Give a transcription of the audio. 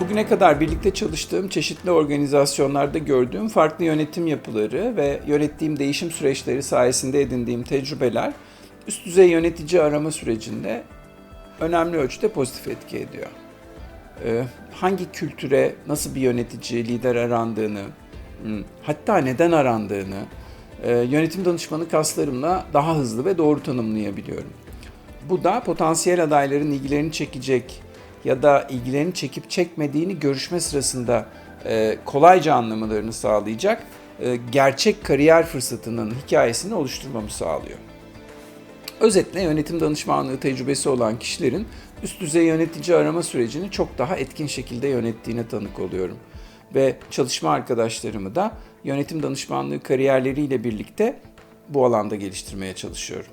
Bugüne kadar birlikte çalıştığım çeşitli organizasyonlarda gördüğüm farklı yönetim yapıları ve yönettiğim değişim süreçleri sayesinde edindiğim tecrübeler üst düzey yönetici arama sürecinde önemli ölçüde pozitif etki ediyor. Ee, hangi kültüre nasıl bir yönetici, lider arandığını, hatta neden arandığını e, yönetim danışmanı kaslarımla daha hızlı ve doğru tanımlayabiliyorum. Bu da potansiyel adayların ilgilerini çekecek ya da ilgilerini çekip çekmediğini görüşme sırasında e, kolayca anlamalarını sağlayacak e, gerçek kariyer fırsatının hikayesini oluşturmamı sağlıyor. Özetle yönetim danışmanlığı tecrübesi olan kişilerin üst düzey yönetici arama sürecini çok daha etkin şekilde yönettiğine tanık oluyorum. Ve çalışma arkadaşlarımı da yönetim danışmanlığı kariyerleriyle birlikte bu alanda geliştirmeye çalışıyorum.